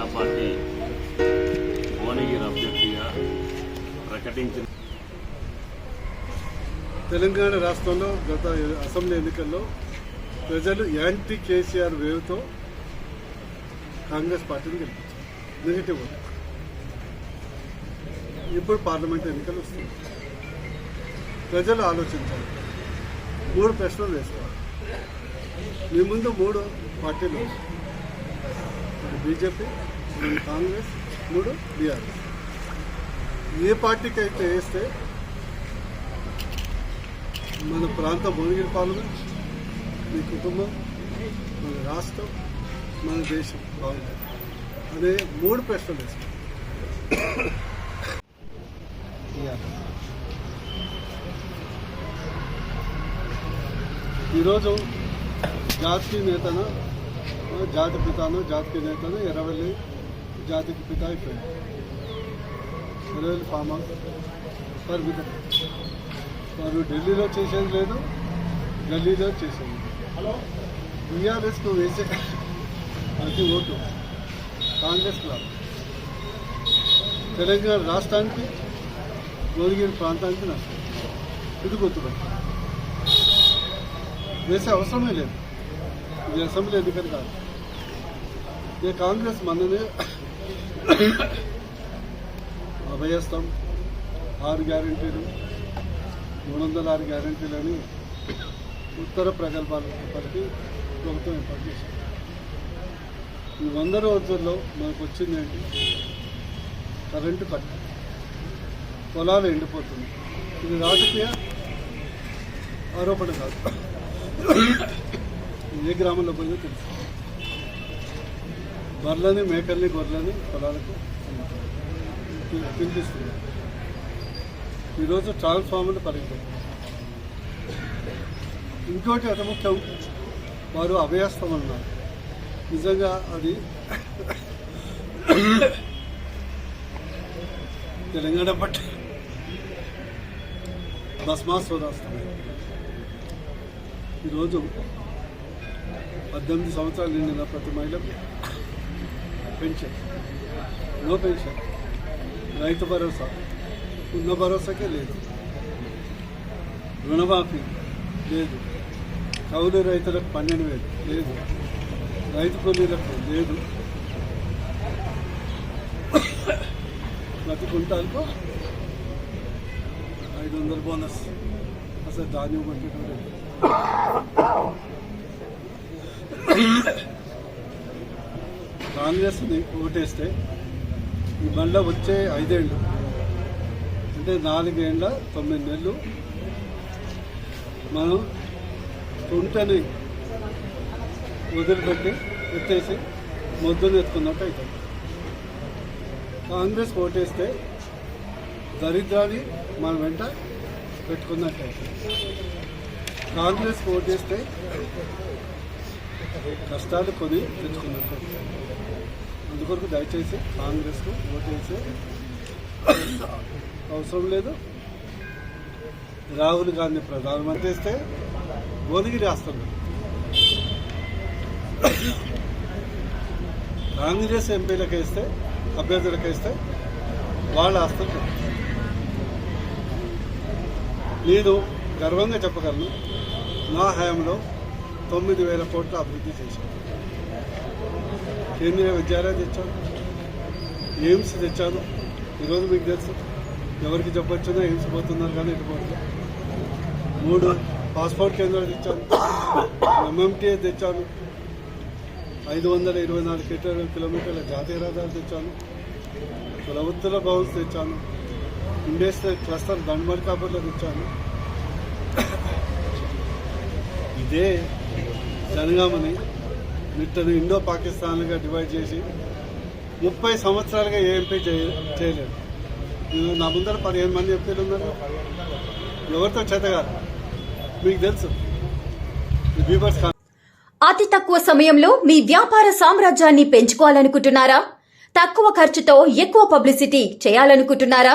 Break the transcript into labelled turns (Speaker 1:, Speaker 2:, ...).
Speaker 1: Janata party Bhuvanagiri అభ్యర్థిగా ప్రకటించిన
Speaker 2: తెలంగాణ రాష్ట్రంలో గత అసెంబ్లీ ఎన్నికల్లో ప్రజలు యాంటీ కేసీఆర్ వేవ్తో కాంగ్రెస్ పార్టీని గెలిపించారు. నెగిటివ్ ఇప్పుడు పార్లమెంట్ ఎన్నికలు వస్తుంది ప్రజలు ఆలోచించాలి. మూడు ప్రశ్నలు వేసుకోవాలి. మీ ముందు మూడు పార్టీలు బీజేపీ రెండు కాంగ్రెస్ మూడు బీఆర్ఎస్. ఏ పార్టీకి అయితే వేస్తే మన ప్రాంత భువనగిరి పార్లమెంట్ మీ కుటుంబం మన రాష్ట్రం మన దేశం బాగుంటుంది. అనే మూడు ప్రశ్నలు వేస్తాం. ఈరోజు జాతీయ నేతను జాతి పితాను జాతీయ నేతను ఎర్రవెల్లి జాతికి పిత అయిపోయింది ఎర్రవెల్లి ఫామ్ హౌస్ పరిమితం వారు ఢిల్లీలో చేసేది లేదు గల్లీలో చేసేది లేదు బీఆర్ఎస్కు వేసే ప్రతి ఓటు కాంగ్రెస్ రాదు తెలంగాణ రాష్ట్రానికి గోదిగిరి ప్రాంతానికి నష్టం ఇది గుర్తుపెట్టు వేసే అవసరమే లేదు ఇది అసెంబ్లీ ఎన్నికలు కాదు ఇక కాంగ్రెస్ మననే అభయస్థం ఆరు గ్యారంటీలు మూడు వందల ఆరు గ్యారంటీలని ఉత్తర ప్రగల్భాలు పలికి ప్రభుత్వం ఏర్పాటు చేసింది. ఈ వంద రోజుల్లో మనకు వచ్చింది ఏంటి? Current cut. పొలాలు ఎండిపోతుంది ఇది రాజకీయ ఆరోపణ కాదు. ఏ గ్రామంలో పోయిందో తెలుసు. బర్లని మేకల్ని గొర్రెలని పొలాలకు పిలిపిస్తున్నాం ఈరోజు ట్రాన్స్ఫార్మర్లు పరిగెత్తాం. ఇంకోటి అతి ముఖ్యం వారు అభయస్థం అన్నారు. నిజంగా అది తెలంగాణ పట్ట భస్మాస్వదాస్తం ఈరోజు పద్దెనిమిది సంవత్సరాలు నిండిన ప్రతి మహిళకు pension no pension. Rythu Bharosa. ఉన్న భరోసాకే లేదు. రుణమాఫీ లేదు. కౌలు రైతులకు పన్నెండు వేలు లేదు. రైతు కూలీలకు లేదు. ప్రతి కుంటాలకు ఐదు వందల బోనస్. అసలు ధాన్యం కొట్టడం కాంగ్రెస్ కాంగ్రెస్ని ఓటేస్తే ఈ వచ్చే ఐదేళ్ళు అంటే నాలుగేళ్ళ తొమ్మిది నెలలు మనం తుంటని వదిలిపెట్టి ఎత్తేసి మొద్దును ఎత్తుకున్నట్టు అవుతుంది. కాంగ్రెస్ ఓటేస్తే దరిద్రాన్ని మన వెంట పెట్టుకున్నట్టు అవుతుంది. కాంగ్రెస్ ఓటేస్తే కష్టాలు కొని తెచ్చుకున్నట్టు కొరకు దయచేసి కాంగ్రెస్కు ఓటేసే అవసరం లేదు. రాహుల్ గాంధీ ప్రధానమంత్రి చేస్తే భువనగిరి రాష్ట్రంలో కాంగ్రెస్ ఎంపీలకు వేస్తే అభ్యర్థులకు వేస్తే వాళ్ళ ఆస్తులు నేను గర్వంగా చెప్పగలను నా హయాంలో తొమ్మిది వేల కోట్ల అభివృద్ధి చేశాను కేంద్రీయ విద్యాలయం తెచ్చాను? ఎయిమ్స్ తెచ్చాను. ఈరోజు మీకు తెలుసు. ఎవరికి చెప్పొచ్చునో ఎయిమ్స్ పోతున్నారు కానీ ఇటు పోతున్నారు మూడు పాస్పోర్ట్ కేంద్రాలు తెచ్చాను. ఎంఎంటీఏ తెచ్చాను. ఐదు వందల ఇరవై నాలుగు కిలో కిలోమీటర్ల జాతీయ రహదారులు తెచ్చాను. ప్రభుత్వ భవన్స్ తెచ్చాను. ఇండస్ట్రియల్ క్లస్టర్ దండమల్కాపూర్లో తెచ్చాను. ఇదే జనగామని నిట్టను ఇండో పాకిస్తాన్లుగా డివైడ్ చేసి ముప్పై సంవత్సరాలుగా ఏఎంపీ చేయలేదు. నా ముందర పదిహేను మంది ఎంపీలు ఉన్నారు. ఎవరితో చేతగారు మీకు తెలుసు. బీబర్స్
Speaker 3: అతి తక్కువ సమయంలో మీ వ్యాపార సామ్రాజ్యాన్ని పెంచుకోవాలనుకుంటున్నారా? తక్కువ ఖర్చుతో ఎక్కువ పబ్లిసిటీ చేయాలనుకుంటున్నారా?